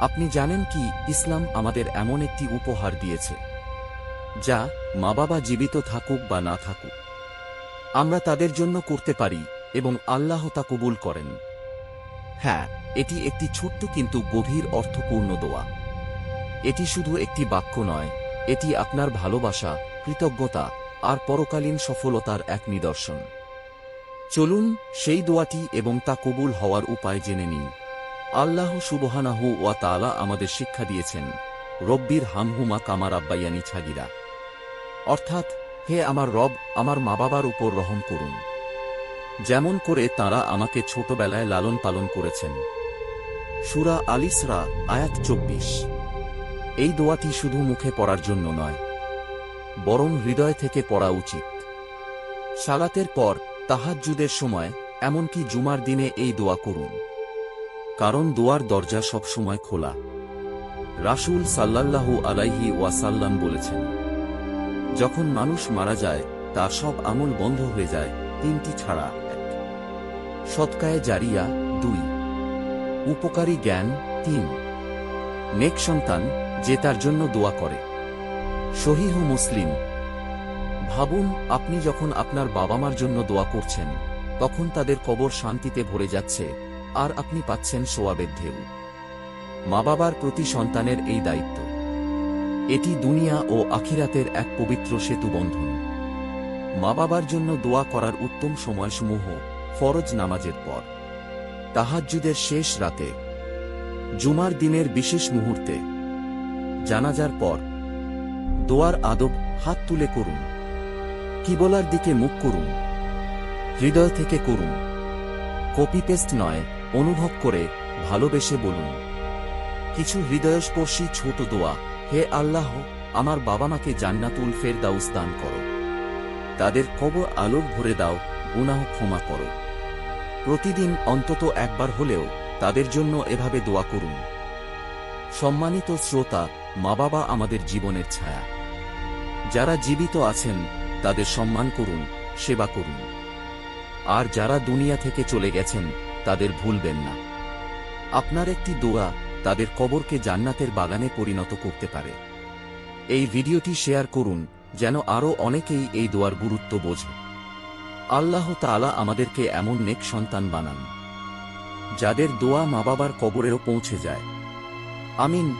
আপনি জানেন কি, ইসলাম আমাদের এমন একটি উপহার দিয়েছে, যা মা বাবা জীবিত থাকুক বা না থাকুক। আমরা তাদের জন্য করতে পারি এবং আল্লাহ তা কবুল করেন। হ্যাঁ এটি একটি ছোট্ট কিন্তু গভীর অর্থপূর্ণ দোয়া। এটি শুধু একটি বাক্য নয়, এটি আপনার ভালোবাসা, কৃতজ্ঞতা আর পরকালীন সফলতার এক নিদর্শন। চলুন সেই দোয়াটি এবং তা কবুল হওয়ার উপায় জেনে নিন আল্লাহ সুবহানাহু ওয়া তাআলা আমাদের শিক্ষা দিয়েছেন, রব্বির হামহুমা কামার আব্বাইয়ানি ছাগিরা। অর্থাৎ, হে আমার রব, আমার মা বাবার উপর রহম করুন। যেমন করে তারা আমাকে ছোটবেলায় লালন পালন করেছেন। সুরা আলিসরা আয়াত চব্বিশ। এই দোয়াটি শুধু মুখে পড়ার জন্য নয়, বরং হৃদয় থেকে পড়া উচিত। সালাতের পর, তাহাজ্জুদের সময়, এমনকি জুমার দিনে এই দোয়া করুন। কারণ দোয়ার দরজা সবসময় খোলা। রাসূল সাল্লাল্লাহু আলাইহি ওয়াসাল্লাম বলেছেন, যখন মানুষ মারা যায়, তার সব আমল বন্ধ হয়ে যায়, তিনটি ছাড়া এক। সৎকায়ে জারিয়া দুই। উপকারী জ্ঞান তিন। নেক সন্তান যে তার জন্য দোয়া করে। শহীহ মুসলিম। ভাবুন, আপনি যখন আপনার বাবা মার জন্য দোয়া করছেন, তখন তাদের কবর শান্তিতে ভরে যাচ্ছে আর আপনি পাচ্ছেন সোয়াবের ঢেউ। মা বাবার প্রতি সন্তানের এই দায়িত্ব। এটি দুনিয়া ও আখিরাতের এক পবিত্র সেতু বন্ধন। মা বাবার জন্য দোয়া করার উত্তম সময়সমূহ ফরজ নামাজের পর। তাহাজ্জুদের শেষ রাতে, জুমার দিনের বিশেষ মুহূর্তে, জানাজার পর, দোয়ার আদব হাত তুলে করুন। কিবলার দিকে মুখ করুন। হৃদয় থেকে করুন। কপি পেস্ট নয় অনুভব করে ভালোবেসে বলুন। কিছু হৃদয়স্পর্শী ছোট দোয়া, হে আল্লাহ, আমার বাবা মাকে জান্নাতুল ফেরদাউস দান করো। তাদের কবর আলোক ভরে দাও, গুনাহ ক্ষমা করো। প্রতিদিন অন্তত একবার হলেও তাদের জন্য এভাবে দোয়া করুন। সম্মানিত শ্রোতা মা বাবা আমাদের জীবনের ছায়া। যারা জীবিত আছেন, তাদের সম্মান করুন, সেবা করুন। আর যারা দুনিয়া থেকে চলে গেছেন, তাদের ভুলবেন না। আপনার একটি দোয়া তাদের কবরকে জান্নাতের বাগানে পরিণত করতে পারে। এই ভিডিওটি শেয়ার করুন, যেন আরও অনেকেই এই দোয়ার গুরুত্ব বোঝে। আল্লাহ তাআলা আমাদেরকে এমন নেক সন্তান বানান, যাদের দোয়া মা বাবার কবরেও পৌঁছে যায়। আমিন।